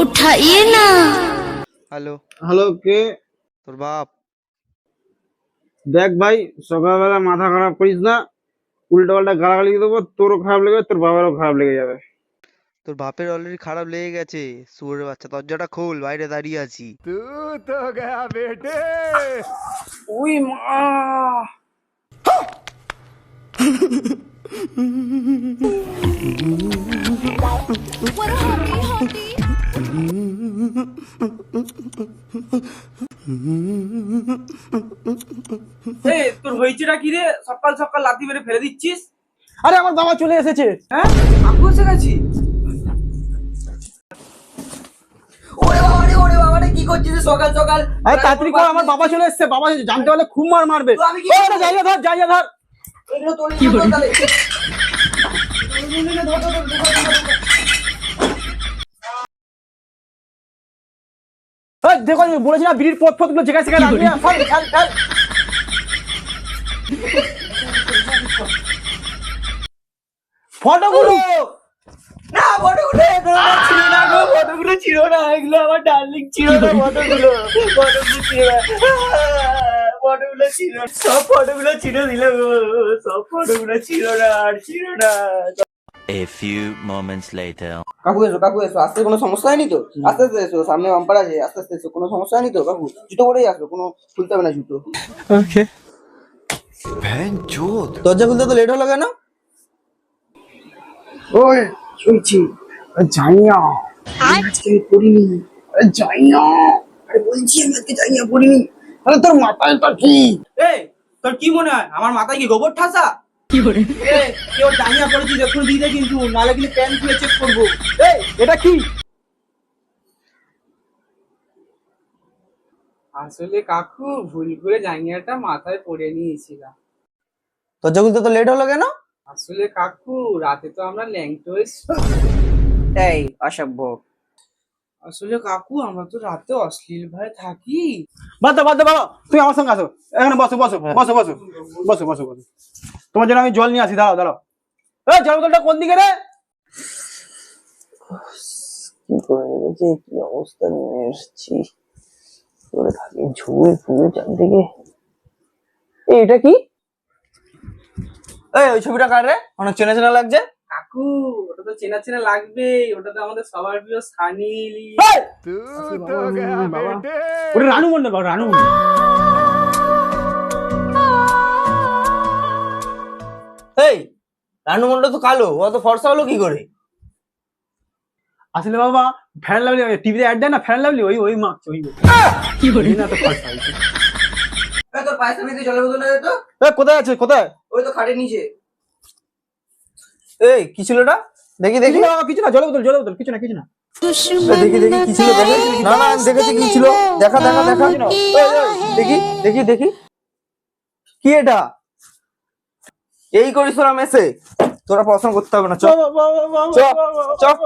উঠাইয়ে না hello hello কে? তোর বাপ। দেখ ভাই সকালবেলা মাথা খারাপ করিস না উল্টো পাল্টা গালাগালি দেবো তোরও খারাপ লেগে তোর বাবারও খারাপ লেগে যাবে। তোর বাপের অলরেডি খারাপ লেগে গেছে সুরের বাচ্চা দরজাটা খোল বাইরে দাঁড়িয়ে আছি। তু তো গয়া ওই মা। এই তোর হয়েছেটা কি রে সকাল সকাল লাথি মেরে ফেলে দিচ্ছিস আরে আমার বাবা চলে এসেছে হ্যাঁ আপু এসে গেছি ওরে বাবা রে ওরে বাবা রে কি করছিস সকাল সকাল আরে তাড়াতাড়ি কর আমার বাবা চলে এসেছে বাবা জানতে পারলে খুব মার মারবে ধর ধর এগুলো তোর কি করে তাহলে ওই, দেখো আমি বলেছি না বিড়ির পথ পথগুলো যেখানে সেখানে না। Fail, fail, fail. ফটোগুলো না ফটোগুলো ছিল না গো ফটোগুলো ছিল না এগুলো আমার ডার্লিং ছিল না ফটোগুলো ফটোগুলো ছিল না ফটোগুলো ছিল। সব ফটোগুলো ছিল দিল গো সব ফটোগুলো ছিল না আর ছিল না A few moments later. কাকু এসো কাকু এসো আসতে কোনো সমস্যা হয়নি তো? আস্তে আস্তে এসো সামনে বাম্পার আছে আস্তে আস্তে এসো কোনো সমস্যা হয়নি তো কাকু? জুতো পরেই আসো কোনো খুলতে হবে না জুতো। ওকে। দরজা খুলতে তো লেট হলো কেন? ওই শুনছি। জানি না আজকে পড়িনি। আরে যাই না আরে বলছি আমি আজকে যাই না পড়িনি। আরে তোর মাথায় তো ঠিক এই তোর কি মনে হয়? আমার মাথায় কি গোবর ঠাসা? কি কেউ জানিয়া পড়েছি দেখুন দিদে কিন্তু নালে কিন্তু প্যান খুলে চেক করব। এই এটা কি? আসলে কাকু ভুল করে জাঙ্গিয়াটা মাথায় পরে নিয়েছিলাম। দরজা খুলতে তো লেট হলো কেন? আসলে কাকু রাতে তো আমরা ল্যাংটোস এই অসভ্য। আসলে কাকু আমরা তো রাতে অশ্লীল ভাবে থাকি। বাদ দাও বাদ দাও বাবা তুমি আমার সঙ্গে আসো। এখানে বসো বসো বসো বসো। বসো বসো বসো। তোমার জন্য আমি জল নিয়ে আসি দাঁড়াও দাঁড়াও। এই জল বোতলটা কোন দিকে রে? কি করে রেখেছে কি অবস্থা? নিয়ে এসেছি। করে থাকি ঝুল ফুল চারদিকে। এই এটা কি? এই ওই ছবিটা কার রে? অনেক চেনা চেনা লাগছে। কাকু। ওটা তো চেনা চেনা লাগবে ওটা তো আমাদের সবার প্রিয় সানি ওটা রানু মন্ডল বাবা রানু মন্ডল এই রানু। মন্ডল তো কালো ও তো ফর্সা হলো কি করে? আসলে বাবা ফ্যান লাভলি টিভিতে অ্যাড দেয় না ফ্যান লাভলি ওই ওই মাছ ওই কি করে? না তো খরচা হয়েছে। তোর পায়ের সামনে দিয়ে জলের বোতল তো? কোথায় আছে কোথায়? ওই তো খাটের নিচে। এই কি ছিল ওটা? দেখি দেখি। না কিছু না জলে বোতল জলে বোতল কিছু না কিছু না। দেখি দেখি কি ছিল না না দেখেছি কি ছিল। দেখা দেখা দেখা। দেখি দেখি দেখি। কি এটা? এই করিস তোরা মেসে। তোরা পছন্দ করতে হবে না চল। চল।